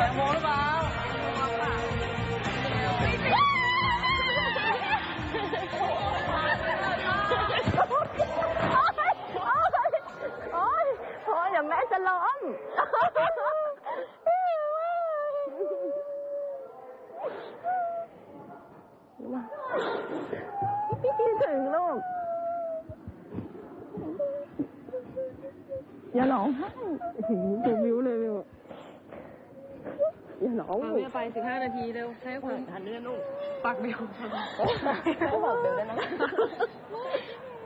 แตงโมหรือเปล่าโอ๊ยโอ๊ยเดี๋ยวแม่จะล้มคิดถึงลูกอย่าร้องไห้ถึงถูกวิวเลยวิว อย่าร้องมาลูเมีกยไปสิบห้านาทีเร็วใช้คนทันเนื้อนุ่งปักเดียวไม่บอกเดี๋ยวได้นะ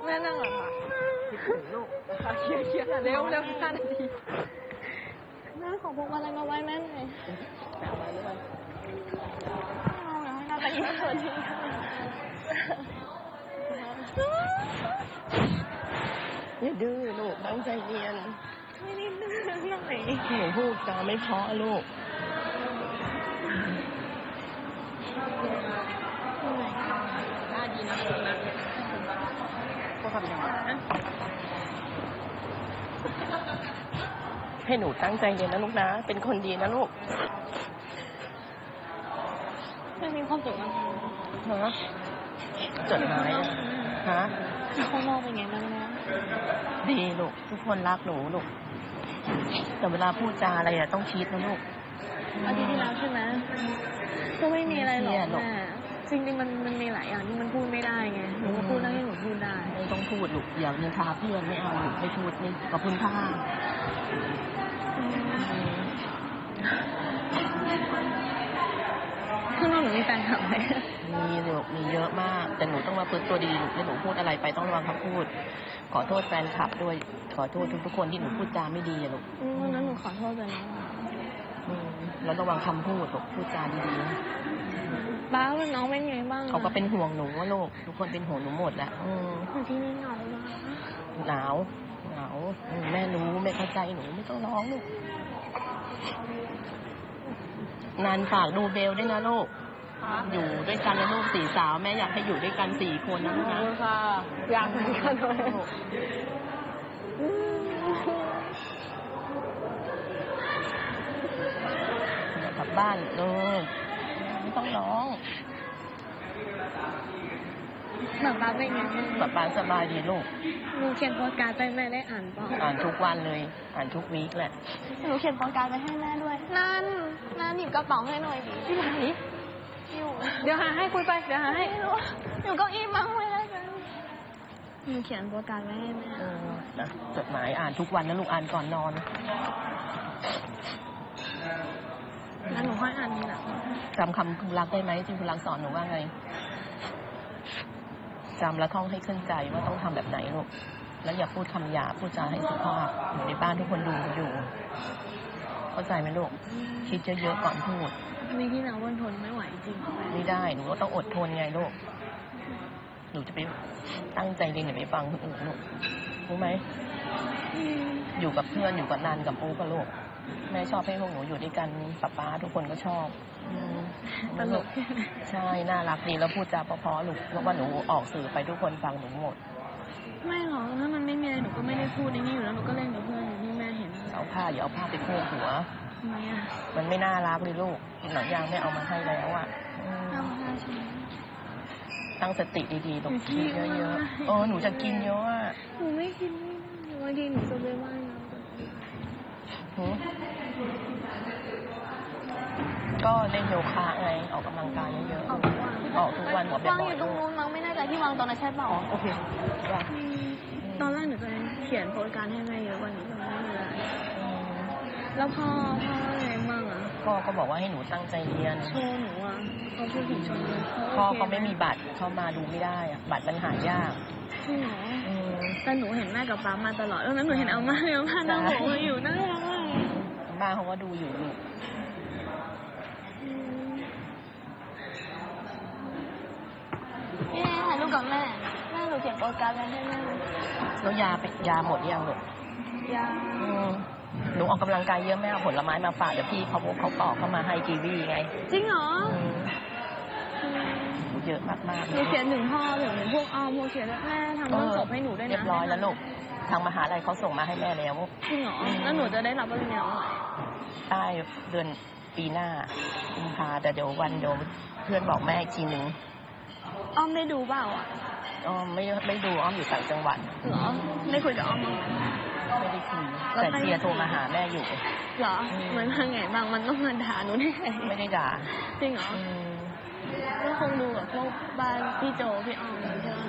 แม่นั่งหลังค่ะคิดถึงลูกเคลียร์เคลียร์เร็วเร็วห้านาทีแม่ขอพวงมาลัยมาไว้แม่หน่อยเอาแล้วน่าจะยิ้มสวยจริงอย่าดื้อลูกตั้งใจเรียนไม่ได้ดื้อหน่อยหนูพูดจาไม่เพราะลูก ให้หนูตั้งใจเรียนนะลูกนะ เป็นคนดีนะลูกมันมีความสุขมากฮะจดหมายอะฮะข้างนอกเป็นไงบ้างนะ ดีลูก ทุกคนรักหนูลูก แต่เวลาพูดจาอะไรอะต้องคิดนะลูก อาทิตย์ที่แล้วใช่ไหมก็ไม่มีอะไรหรอกเครียดหรอกแม่จริงๆมันมันมีหลายอย่างที่มันพูดไม่ได้ไงหนูก็พูดได้ที่หนูพูดได้ ไม่ต้องพูดลูกอย่านินทาเพื่อนไม่เอาลูกไม่พูดนี่ขอบคุณค่ะข้างนอกหนูมีแฟนคลับไหมมีลูกมีเยอะมาก แต่หนูต้องมาฝึกตัวดีลูกแล้วหนูพูดอะไรไปต้องระวังคำพูด ขอโทษแฟนคลับด้วยขอโทษทุกๆคนที่หนูพูดจาไม่ดีอะลูกอืมวันนั้นหนูขอโทษไปนะอืม แล้วระวังคำพูดลูกพูดจาดีๆนะบ้าเป็นน้องเป็นไงบ้างอะเขาก็เป็นห่วงหนูว่าลูกทุกคนเป็นห่วงหนูหมดแหละอืมแต่ที่นี่เหงามากหนาวหนาวอืมแม่รู้แม่เข้าใจหนูไม่ต้องร้องลูกนานฝากดูเบลด้วยนะลูกอยู่ด้วยกันนะลูกสี่สาวแม่อยากให้อยู่ด้วยกันสี่คนนะลูกขอบนะคุณค่ะอยากเหมือนกันเลย เดี๋ยวกลั บบ้านเลยไม่ต้องร้องแบบบ้าเป็นไงบ้างแบบบ้านสบายดีลูกหนูเขียนโปสการ์ดไปแม่ได้อ่านเปล่าอ่านทุกวันเลย อ่านทุกวีคแหละหนูเขียนโปสการ์ดไปให้แม่ด้วยนั่นนั่นหยิบกระเป๋าให้หน่อยดิที่ไหนอยู่เดี๋ยวหาให้คุยไปเดี๋ยวหาให้ไม่รู้อยู่เก้าอี้มั้งไม่ได้กันหนูเขียนโปสการ์ดไว้ให้แม่เออนะจดหมายอ่านทุกวันนะลูกอ่านก่อนนอน แล้วหนูค่อยอ่านทีหลังจำคำคุณรักได้ไหมที่คุณรักสอนหนูว่าไงจำแล้วท่องให้ขึ้นใจว่าต้องทำแบบไหนลูกแล้วอย่าพูดคำหยาบพูดจาให้สุภาพอยู่ในบ้านทุกคนดูอยู่ เข้าใจไหมลูกคิดเยอะๆก่อนพูดมีที่เราวันทนไม่ไหวจริงไม่ได้หนูก็ต้องอดทนไงลูกหนูจะไปตั้งใจเรียนอย่าไปฟังคนอื่นลูกรู้ไหมอยู่กับเพื่อนอยู่กับนันกับปูกับลูก แม่ชอบให้พวกหนูอยู่ด้วยกันป๊าป๊าทุกคนก็ชอบอืมตลกใช่ น่ารักดีแล้วพูดจาเพราะๆลูกแล้วว่าหนูออกสื่อไปทุกคนฟังหนูหมด ไม่หรอกถ้ามันไม่มีอะไรหนูก็ไม่ได้พูดในนี้อยู่แล้วหนูก็เล่นกับเพื่อนอย่างที่แม่เห็นเอาผ้าอย่าเอาผ้าไปโพกหัวทำไมอะมันไม่น่ารักเลยลูกหนังยางไม่เอามาให้แล้วอะอืมเอาผ้าใช่ไหมตั้งสติดีๆลูกหนูขี้คิดเยเยอะอะๆเออหนูจะกินเยอะอะหนูไม่กินบางทีหนูจะไปว่ายน้หือ ก็เล่นโยคะไงออกกำลังกายเยอะำออกๆทุกวันออกทุกวันออกแบบวางบ่ออยยู่ตรงนู้นมั้งไม่แน่ใจที่วางตอนนั้นใช่เปล่าโอเคว่าอืมตอนแรกหนูจะเขียนโพสการ์ดให้แม่เยอะกว่านี้แต่ไม่มีเวลาอืมแล้วพ่อพ่อว่าไงบ้างอะพ่อก็บอกว่าให้หนูตั้งใจเรียน โชว์หนูอะเขาพูดถึงโชว์หนูพ่อโคเขาไม่มีบัตรเข้ามาดูไม่ได้อะบัตรมันหายาก จริงเหรออืมแต่หนูเห็นแม่กับป๊ามาตลอดแล้วนั้นหนูเห็นเอามาเอามานั่งหัวอยู่น่ารักมากเลยบ้านเขาก็ดูอยู่ลูกอืมนี่ไงถ่ายรูปกับแม่แม่หนูเขียนโปสการ์ดไว้ให้แม่แล้วยาไปยาหมดยังลูกยาอืมหนูออกกำลังกายเยอะไหมเอาผลไม้มาฝากเดี๋ยวพี่เขาเขาปอกเข้ามาให้กีวีไงจริงเหรอ อืมอืม เยอะมากๆหนูเขียนถึงพ่อถึงพวกอ้อมพวกเขียนแม่ทำเรื่องศพให้หนูด้วยนะเรียบร้อยแล้วลูกทางมหาลัยเขาส่งมาให้แม่แล้วจริงเหรอแล้วหนูจะได้รับปริญญาเมื่อไหร่ได้เดือนปีหน้ากุมภาแต่เดี๋ยววันเดี๋ยวเพื่อนบอกแม่อีกทีหนึ่งอ้อมได้ดูเปล่าอะอ๋อไม่ไม่ดูอ้อมอยู่ต่างจังหวัดเหรอได้คุยกับอ้อมบ้างไหมไม่ได้คุยแล้วแต่ไปเชียร์โทรมาหาแม่อยู่เหรออืมเหมือนทางไงบางมันต้องมาด่าหนูแน่ไม่ได้ด่าจริงเหรออืม ก็คงดูกับพวกบ้านพี่โจพี่ออมใช่ไหม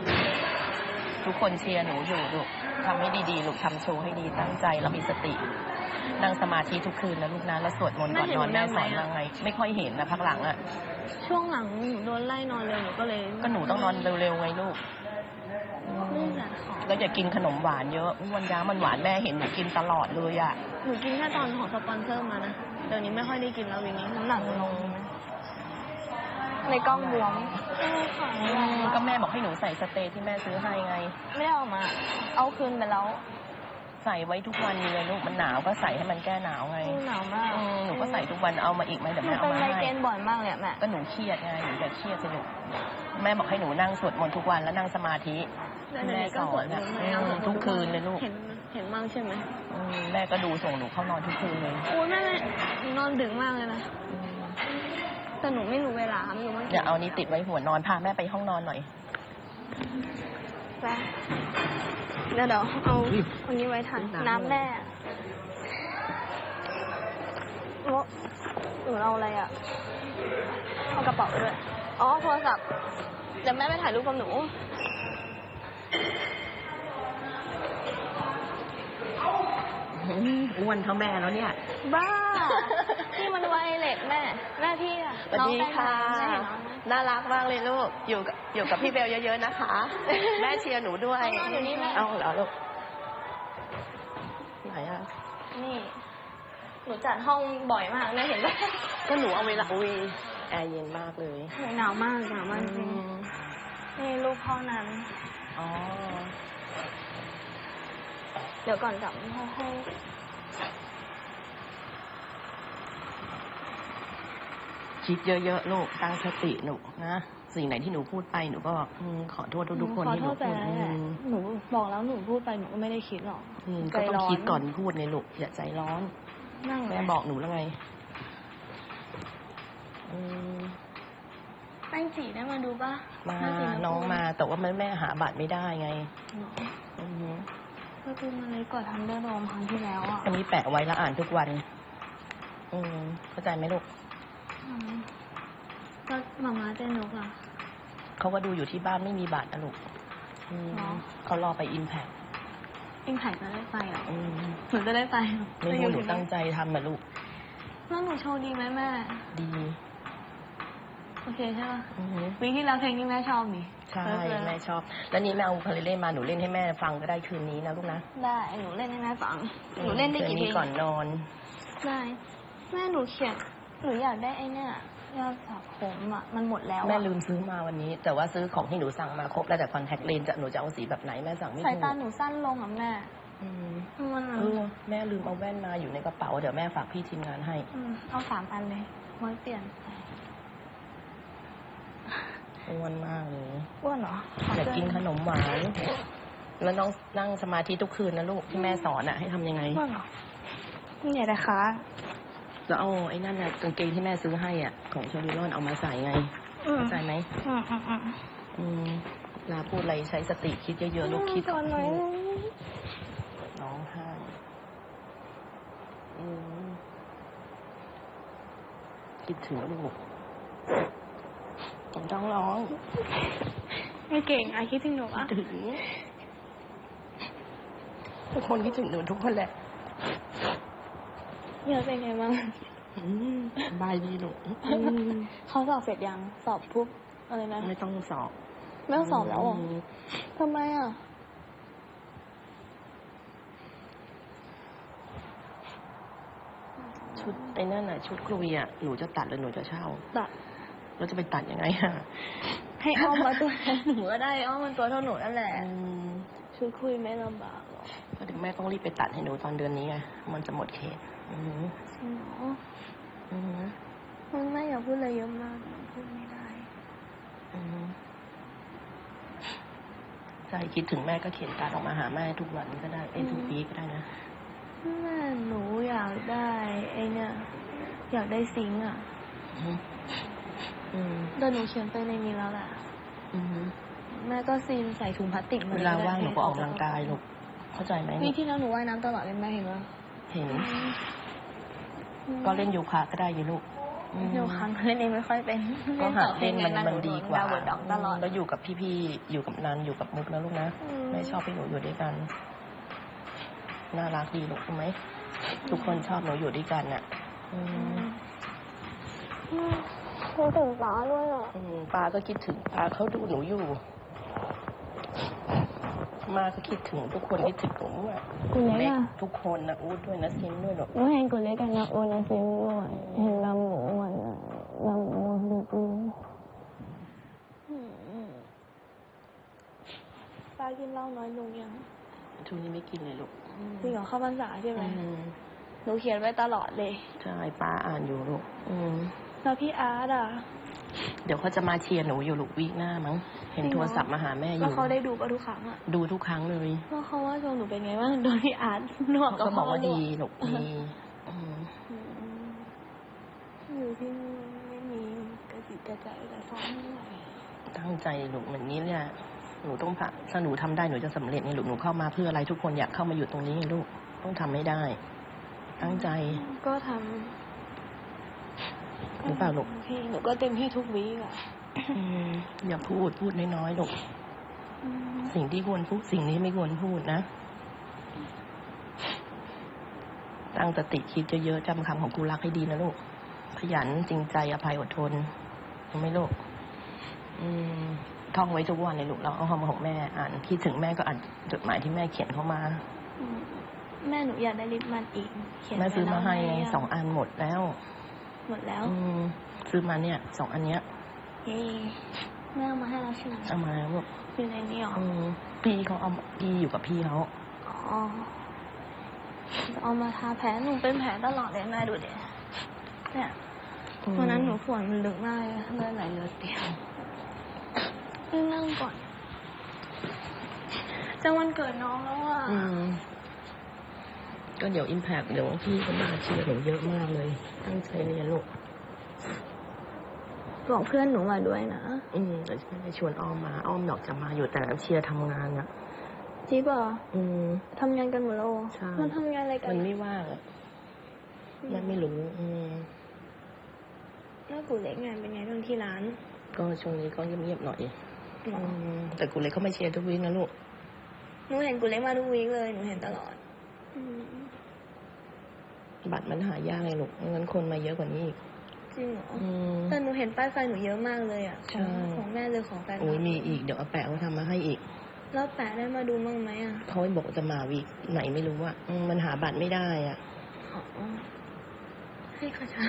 ทุกคนเชียร์หนูอยู่ลูกทำให้ดีๆ ลูกทำโชว์ให้ดีตั้งใจแล้วมีสติ นั่งสมาธิทุกคืนนะลูกนะแล้วสวดมนต์ก่อนนอนแม่สอนยังไง ไม่ค่อยเห็นนะพักหลังอะช่วงหลังหนูโดนไล่นอนเร็วหนูก็เลยก็หนูต้องนอนเร็วๆไงลูกไม่อยากขอแล้วอย่ากินขนมหวานเยอะอ้วนยามันหวานแม่เห็นหนูกินตลอดเลยอะหนูกินแค่ตอนของสปอนเซอร์มานะเดี๋ยวนี้ไม่ค่อยได้กินแล้วอย่างนี้น้ำหนักลง ในกล้องบวมเออค่ะอืมก็แม่บอกให้หนูใส่สเตย์ที่แม่ซื้อให้ไง ไม่ได้เอามา เอาคืนไปแล้วใส่ไว้ทุกวันเลยลูกมันหนาวก็ใส่ให้มันแก้หนาวไงหนาวมากอืมหนูก็ใส่ทุกวันเอามาอีกไหมเดี๋ยวหนูแม่เอาเป็นมาไมให้เกรนบ่อยมากเลยอะแม่ก็หนูเครียดไงหนูจะเครียดสนุกแม่บอกให้หนูนั่งสวดมนต์ทุกวันแล้วนั่งสมาธิแล้วเดี๋ยวนี้ก็สวดมนต์แม่แล้วสอนทุกคืนเลยลูกเห็นเห็นบ้างใช่ไหมอืมแม่ก็ดูส่งหนูเข้านอนทุกคืนเลย โอ้ยแม่แม่หนูนอนดึกมากเลยนะ อืม แต่หนูไม่รู้เวลาไม่รู้ว่าเดี๋ยวเอานี้ติดไว้หัวนอนพาแม่ไปห้องนอนหน่อยแม่เดี๋ยวเดี๋ยวเอาอันนี้ไว้ทันน้ำน้ำแม่โอ้หนูเอาอะไรอะเอากระเป๋าไปด้วยอ๋อโทรศัพท์เดี๋ยวแม่ไปถ่ายรูปกับหนู อืมอ้วนเท่าแม่แล้วเนี่ย บ้า นี่มันไวเล็กแม่ แม่พี่อะสวัสดีค่ะน้องแตงโมแม่เห็นน้องไหมน่ารักมากเลยลูก อยู่กับอยู่กับพี่เบลเยอะๆนะคะ แม่เชียร์หนูด้วย เอามาอยู่นี่แม่ เอาเหรอลูกไหนอะนี่ หนูจัดห้องบ่อยมากนะเห็นไหมก็หนูเอาเวลาอุ้ยแอร์เย็นมากเลยหนาวมากหนาวมากจริงอืมนี่รูปพ่อนั้น อ๋อ เดี๋ยวก่อนกลับห้องห้องคิดเยอะๆลูกตั้งสติหนูนะสิ่งไหนที่หนูพูดไปหนูก็อืมขอโทษทุกๆคนขอที่โทหนูษไปพูดแล้วอืแหละมหนูบอกแล้วหนูพูดไปหนูก็ไม่ได้คิดหรอก อืมใจก็ต้องร้อน คิดก่อนพูดไงลูกอย่าใจร้อน นั่งแม่บอกหนูแล้วไงอืมแป้งจีได้มาดูป่ะมาแป้จีน้องมา แต่ว่าแม่แม่หาบัตรไม่ได้ไงหรออือ ฮึก็คือมันเลยก่อนทำเดอร์โรมครั้งที่แล้วอะอันนี้แปะไว้แล้วอ่านทุกวัน อืมเข้าใจไหมลูกอืมแล้วมาม่าเต้นนกอะ เขาก็ดูอยู่ที่บ้านไม่มีบัตรนะลูกอืมเหรอ เขารอไปอิมแพคอิงไผ่จะได้ไปเหรอะอืมหนูจะได้ไปไม่รู้หนูตั้งใจทำมาลูก แล้วหนูโชว์ดีไหมแม่ ดี โอเคใช่ป่ะอือฮึวีคที่แล้วเพลงที่แม่ชอบนี่ใช่เออแม่ชอบ แล้วนี่แม่เอาคาริเล่มาหนูเล่นให้แม่ฟังก็ได้คืนนี้นะลูกนะได้หนูเล่นให้แม่ฟังหนูเล่นได้กี่คืเพลงก่อนนอนได้แม่หนูเขียนหนูอยากได้ไอ้เนี่ยยอดสระผมอะมันหมดแล้วอะแม่ลืมซื้อมาวันนี้ แต่ว่าซื้อของที่หนูสั่งมาครบแล้วแต่คอนแทคเลนส์จะหนูจะเอาสีแบบไหนแม่สั่งไม่สายถูกตาหนูสั้นลงอะแม่อืมมันเออแม่ลืมเอาแว่นมาอยู่ในกระเป๋าเดี๋ยวแม่ฝากพี่ทีมงานให้ มเอาสามอันเลยไว้เปลี่ยน อ้วนมากเลยอ้วนเหรออยากกินขนมหวาน แล้วน้องนั่งสมาธิทุกคืนนะลูกที่แม่สอนอะให้ทำยังไงอ้วนเหรอนี่ไงนะคะแล้วเอาไอ้นั่นน่ะกางเกงที่แม่ซื้อให้อะ ของชอริรอนเอามาใส่ไงอืมเข้าใจไหมอืมอืมอืมอืมเวลาพูดอะไรใช้สติคิดเยอะๆลูกคิดก่อนหน่อยร้องไห้อืมคิดถึงลูก ผมต้องร้อง ไม่เก่งไอะคิดถึงหนูอะถึงทุกคนคิดถึงหนูทุกคนแหละเยอะเป็นไงบ้างอืมสบายดีลูกอืมเขาสอบเสร็จยังสอบปุ๊บอะไรนะไม่ต้องสอบไม่ต้องสอบแล้วเหรอมทำไมอะชุดไอ้นั่นน่ะ ชุดคุยอะหนูจะตัดหรือหนูจะเช่าตัด แล้วจะไปตัดยังไงอะให้อ้อมมาตัวแทนหนูก็ได้อ้อมมันตัวเท่าหนูนั่นแหละอืมชุดคุยไม่ลำบากหรอกก็ถึงแม่ต้องรีบไปตัดให้หนูตอนเดือนนี้ไงมันจะหมดเขตอืมจริงเหรออืมมันไม่อยากพูดอะไรเยอะมากพูดไม่ได้อืมใจใจคิดถึงแม่ก็เขียนการดออกมาหาแม่ทุกวันก็ได้เอ้ยทุกวีคก็ได้นะแม่หนูอยากได้ไอเนี่ย อยากได้ซิงค์อะ อืมอืมแต่หนูเขียนไปในนี้แล้วแหละอืมแม่ก็ซีนใส่ถุงพลาสติกมเวลาว่างหนูก็ออกกำลังกายลูกเข้าใจไหมวีคที่แล้วหนูว่ายน้ำตลอดเลยแม่เห็นไหมเห็น ก็เล่นโยคะก็ได้อยูลูกอืมหนูครั้งเล่นเองไม่ค่อยเป็นก็หาเล่นมันต่อมันดีกว่าดาวดอกตลอดแล้วอยู่กับพี่ๆอยู่กับนันอยู่กับมุกนะลูกนะอืมไม่ชอบให้หนูอยู่ด้วยกันน่ารักดีลูกรู้ไหมทุกคนชอบหนูอยู่ด้วยกันน่ะ อืม คิดถึงป้าด้วยอะอืมป้าก็คิดถึงป้าเขาดูหนูอยู่ มาก็คิดถึงทุกคนคิดถึงหนูอะคุณเล็กเล็กอะทุกคนนะอูดด้วยนะซิมด้วยหรอกหนูเห็นคุณเล็กกับนักโอนาซิมด้วยเห็นลำหมูมันอะลำหมูดูดูป้ากินเหล้าน้อยลงยังช่วงนี้ไม่กินเลยลูกจริงเหรอเข้าพรรษาใช่ไหมอืมหนูเขียนไว้ตลอดเลย ใช่ป้าอ่านอยู่ลูก อืม แล้วพี่อาร์ตอะ เดี๋ยวเขาจะมาเชียร์หนูอยู่ลูกวีคหน้ามั้ง เห็นจริงเหรอโทรศัพท์มาหาแม่อแล้วยู่ เขาได้ดูปะทุกครั้งอะดูทุกครั้งเลยว่าเขาว่าโชว์หนูเป็นไงบ้างโดนพี่อาร์ตหนวกเขากับก็บอกว่าหนดีกลูกดีอืมอืมอยู่ที่นี่ไม่มีกระจิตกระใจแต่ซ้อมไม่ไหวตั้งใจลูกเหมือนนี้เนี่ยหนูต้องผ่าถ้าหนูทำได้หนูจะสำเร็จไงลูกหนูเข้ามาเพื่ออะไรทุกคนอยากเข้ามาอยู่ตรงนี้ไงลูกต้องทำให้ได้ ตั้งใจ ก็ท หรือเปล่าลูกำพี่หนูก็เต็มที่ทุกวีคอะอืมอย่าพูดพูดน้อยๆลูกอืมสิ่งที่ควรพูดสิ่งที่ไม่ควรพูดนะ ตั้งสติคิดเยอะๆจำคำของกูรักให้ดีนะลูก ขยันจริงใจอภัยอดทนรู้ไหมลูกอืมท่องไว้ทุกวันเลยลูกเราเอาคำของแม่ อ่านคิดถึงแม่ก็อ่านจดหมายที่แม่เขียนเข้ามาอืมแม่หนูอยากได้ลิปมันอีกเขียนแม่ซื้อมาให้ไงไว้แล้วสองอันหมดแล้ว หมดแล้ว อืมซื้อมาเนี่ยสองอันเนี้ยเย้แม่เอามาให้เราใช่ไหมเอามาแล้วลูกอยู่ในนี้หรออืมพี่เขาเอาพี่อยู่กับพี่เขาอ๋อเอามาทาแผลหนูเป็นแผลตลอดเลยแม่ดูเด็เนี่ยอืมวันนั้นหนูฝนมันลึกมากเลยเลือดไหลเลือดเตียงนี่นั่งก่อนจะวันเกิดน้องแล้วอะอืม ก็เดี๋ยวอิมแพกเดี๋ยวพี่เขามาเชียร์หนูเยอะมากเลย ตั้งใจเรียนลูกบอกเพื่อนหนูมาด้วยนะ อืมแต่ฉันจะชวนอ้อมมา อ้อมดอกจะมาอยู่แต่เชียร์ทำงานอะจริงป่ะอืมทำงานกันหมดแล้วใช่มันทำงานอะไรกัน มันไม่ว่างอะแม่ไม่รู้ อืมแล้วกูเล็กงานเป็นไงบ้างที่ร้าน ก็ช่วงนี้ก็เงียบๆหน่อยหรออืมแต่กูเลยเขาไม่เชียร์ทุกวีคนะลูก หนูเห็นกูเล็กมาทุกวีคเลย หนูเห็นตลอด อืม บัตรมันหายากไงลูกงั้นคนมาเยอะกว่านี้อีกจริงเหรออืม แต่หนูเห็นป้ายไฟหนูเยอะมากเลยอะของใช่ของแม่เลยของแฟนโอ้ยมีอีกเดี๋ยวอาแปะเขาทำมาให้อีก แล้วแปะได้มาดูมั่งไหมอะเขาบอกจะมาวีคไหนไม่รู้อะอืมมันหาบัตรไม่ได้อะอ๋อให้เขาใช้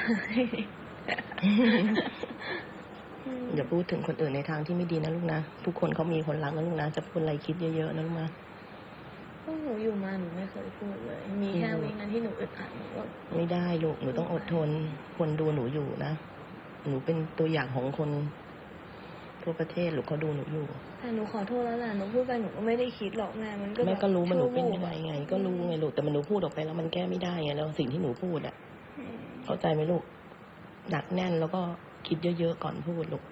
อย่าพูดถึงคนอื่นในทางที่ไม่ดีนะลูกนะ ทุกคนเขามีคนรักนะลูกนะ จะพูดอะไรคิดเยอะๆนะลูกนะ พวกหนูอยู่มาหนูไม่เคยพูดเลย มีแค่อืมวีคนั้นที่หนูอึดอัดหนูก็ไม่ได้ลูกหนูต้องอดทน คนดูหนูอยู่นะ หนูเป็นตัวอย่างของคนทั่วประเทศลูกเขาดูหนูอยู่แต่หนูขอโทษแล้วแหละหนูพูดไปหนูก็ไม่ได้คิดหรอกแม่มันก็แม่ก็รู้มันหนูเป็นชั่วยังวูไงบอะไง ก็รู้ไงลูกแต่มันหนูพูดออกไปแล้วมันแก้ไม่ได้ไงแล้วสิ่งที่หนูพูดอะอืมเข้าใจไหมลูกหนักแน่นแล้วก็คิดเยอะๆก่อนพูดลูก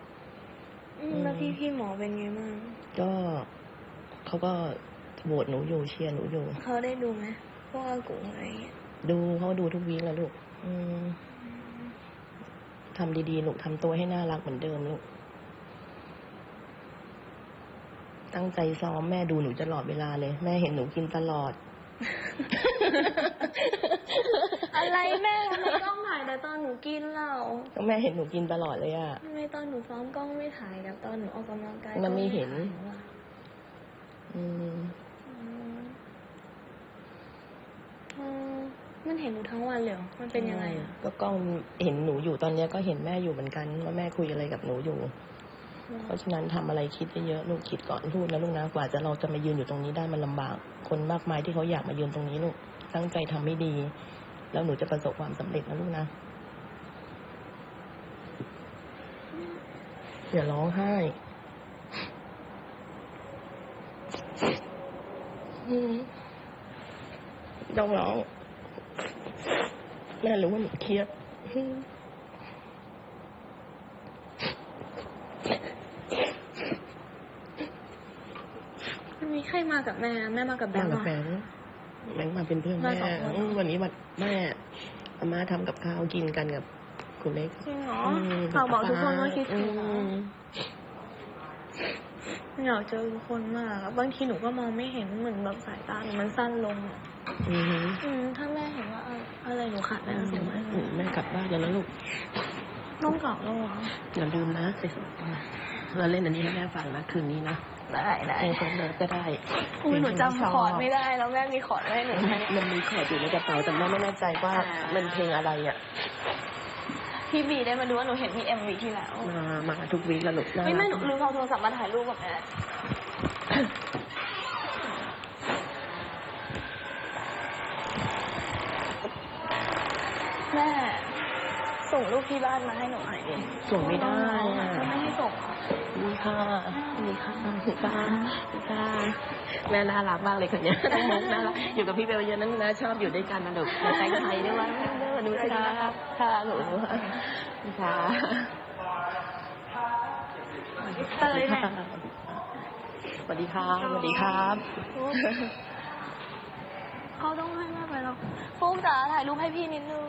อืมแล้วพี่พี่หมอเป็นไงบ้างก็เขาก็ โหวตหนูอยู่เชียร์หนูอยู่ เขาได้ดูไหมพวกอากูอะไรอย่างเงี้ยดูเขาดูทุกวีคแล้วลูก อืมทำดีๆลูกทำตัวให้น่ารักเหมือนเดิมลูก ตั้งใจซ้อมแม่ดูหนูตลอดเวลาเลย แม่เห็นหนูกินตลอด อะไรแม่ทำไมกล้องถ่ายแต่ตอนหนูกินเหล้าก็แม่เห็นหนูกินตลอดเลยอะทำไมตอนหนูซ้อมกล้องไม่ถ่ายกับตอนหนูออกกำลังกายมันไม่เห็นกล้องถ่ายล่ะอืมอืมอื มมันเห็นหนูทั้งวันเลยเหรอมันเป็นยังไงอะก็กล้องเห็นหนูอยู่ตอนเนี้ยก็เห็นแม่อยู่เหมือนกันว่าแม่คุยอะไรกับหนูอยู่ เพราะฉะนั้นทำอะไรคิดเยอะๆลูกคิดก่อนพูดนะลูกนะกว่าจะเราจะมายืนอยู่ตรงนี้ได้มันลำบาก คนมากมายที่เขาอยากมายืนตรงนี้ลูกตั้งใจทำให้ดี แล้วหนูจะประสบความสำเร็จนะลูกนะอย่าร้องไห้ อืมต้องร้อง แม่รู้ว่าหนูเครียดอืมวันนี้ใครมากับแม่ แม่มากับแบมางค์กับเหรแบองค์แบงค์มาเป็นเพื่อนมาแม่สองคน อืมวันนี้วันแม่อาม่าทำกับข้าวกินกันกับคุณเล็กจริงเหรอมฝากบอกทุกคนว่าคิดถึงอืนะมอยากเจอทุกคนมากอะบางทีหนูก็มองไม่เห็นเหมือนแบบสายตาหนูมันสั้นลงอะ อืมอืมถ้าแม่เห็นว่าอะอะไรหนูขาดแม่ส่งมาให้หนูแม่กลับบ้านแล้วนะลูกต้องกลับแล้วเหรออย่าลืมนะเราเล่นอันนี้ให้แม่ฟังนะคืนนี้นะได้ได้เพลงคนเลิฟก็ได้อุ้ยหนูเพลงที่จำคอร์ดไม่ได้แล้วแม่มีคอร์ดไว้ให้หนูใช้มันมีคอร์ดอยู่ในกระเป๋าแต่แม่ไม่แน่ใจว่าอ่ามั มันเพลงอะไรอะ พี่บีได้มาดูว่าหนูเห็นที่เอ็มวีที่แล้วมา มาทุกวีคแล้วลูกน่าไม่รักไม่หนูลืมเอาโทรศัพท์มาถ่ายรูปกับแม่แม่ ส่งรูปที่บ้านมาให้หนูหน่อยดิส่งไม่ได้อะไม่ให้ส่งเหรอมีค่ะมีค่ะค่ะค่ะแม่น่ารักมากเลยคนเนี้ยน้องมุกน่ารักอยู่กับพี่เบลเยอะนั้นนะชอบอยู่ด้วยกันนะลูกมาแต่งไทยด้วยว่าหนูค่ะค่ะหนูค่ะเตยแม่สวัสดีครับสวัสดีครับเขาต้องให้แม่ไปแล้วฟุกจ๋าถ่ายรูปให้พี่นิดนึง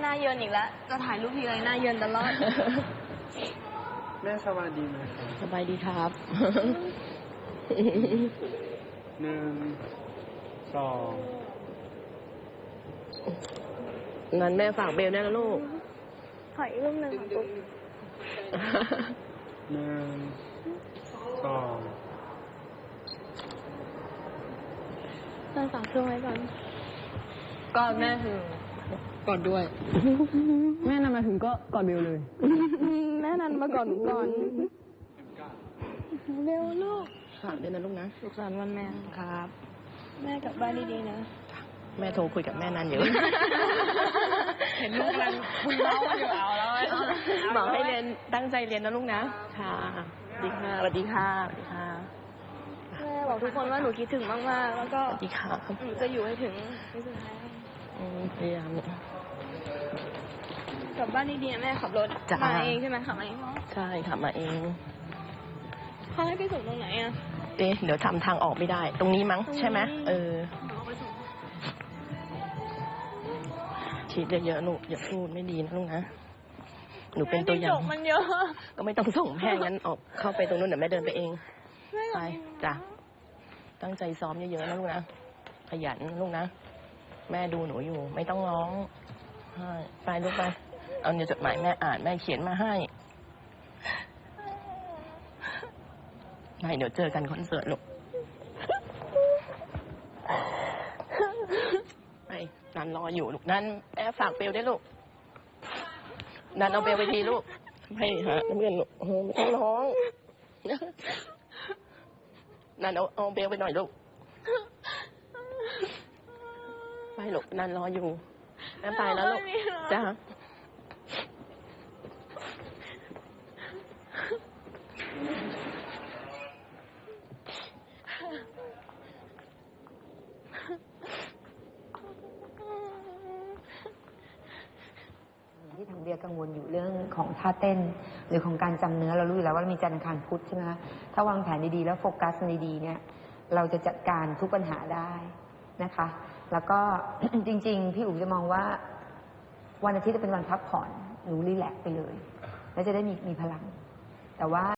หน้าเยินอีกแล้วจะถ่ายรูปทีไรหน้าเยินตลอด แม่สวัสดีไหมครับสบายดีครับ หนึ่งสองงั้นแม่ฝากเบลได้แล้วลูกถ่ายอีกรูปหนึ่งของตุ๊กหนึ่งสองแม่ฝากเครื่องไว้ก่อน ก็แม่คือ ก่อนด้วย แม่นำมาถึงก็ก่อนเบลเลย แม่นันมาก่อนก่อน เร็วลูกฝากด้วยนะลูกนะสุขสันต์วันแม่ครับ แม่กลับบ้านดีๆนะ แม่โทรคุยกับแม่นันอยู่ เห็นลูกกำลังคุยเมาส์กันอยู่เอาแล้วเอาแล้วบอกให้เรียนตั้งใจเรียนนะลูกนะ ค่ะสวัสดีค่ะสวัสดีค่ะสวัสดีค่ะแม่บอกทุกคนว่าหนูคิดถึงมากๆ แล้วก็สวัสดีค่ะหนูจะอยู่ให้ถึงที่สุดท้ายอืม พยายามกลับบ้านดีๆนะแม่ขับรถจ้ะมาเองใช่ไหมขับมาเองเหรอใช่ขับมาเอง เขาให้ไปส่งตรงไหนอะ เอ๊ะเดี๋ยวทำทางออกไม่ได้ ตรงนี้มั้งตรงนี้ ใช่ไหมเออ เอาไปส่งฉีดเยอะๆลูกอย่าพูดไม่ดีนะลูกนะหนูเป็นตัวอย่าแม่ง จิ้จกมันเยอะก็ไม่ต้องส่งแม่งั้นออกเข้าไปตรงนู้นเดี๋ยวแม่เดินไปเอง แม่ไปจ้ะ ตั้งใจซ้อมเยอะๆนะลูกนะ ขยันนะลูกนะ แม่ดูหนูอยู่ ไม่ต้องร้องไปลูกไป เอาเนี่ยจดหมายแม่อ่านแม่เขียนมาให้ไปเดี๋ยวเจอกันคอนเสิร์ตลูกไปนันรออยู่ลูกนันแม่ฝากเบลได้วยลูกนันเอาเบลไปทีลูกไปหาน้ำเงินลูกเออไม่ต้องร้องนันเอาเอาเบลไปหน่อยลูก ไปลูกนันรออยู่แม่ไปแล้วลูกไม่มีหรอจ้าที่ทางเบียร์กังวลอยู่เรื่องของท่าเต้น หรือของการจำเนื้อเรารู้อยู่แล้วว่าเรามีจันทร์อังคารพุธใช่ไหมคะถ้าวางแผนดีๆ แล้วโฟกัสดีๆเนี่ย เราจะจัดการทุกปัญหาได้นะคะ แล้วก็ จริง ๆ พี่อู๋จะมองว่า วันอาทิตย์จะเป็นวันพักผ่อนหนูรีแลกซ์ไปเลย แล้วจะได้มีมีพลัง แต่ว่า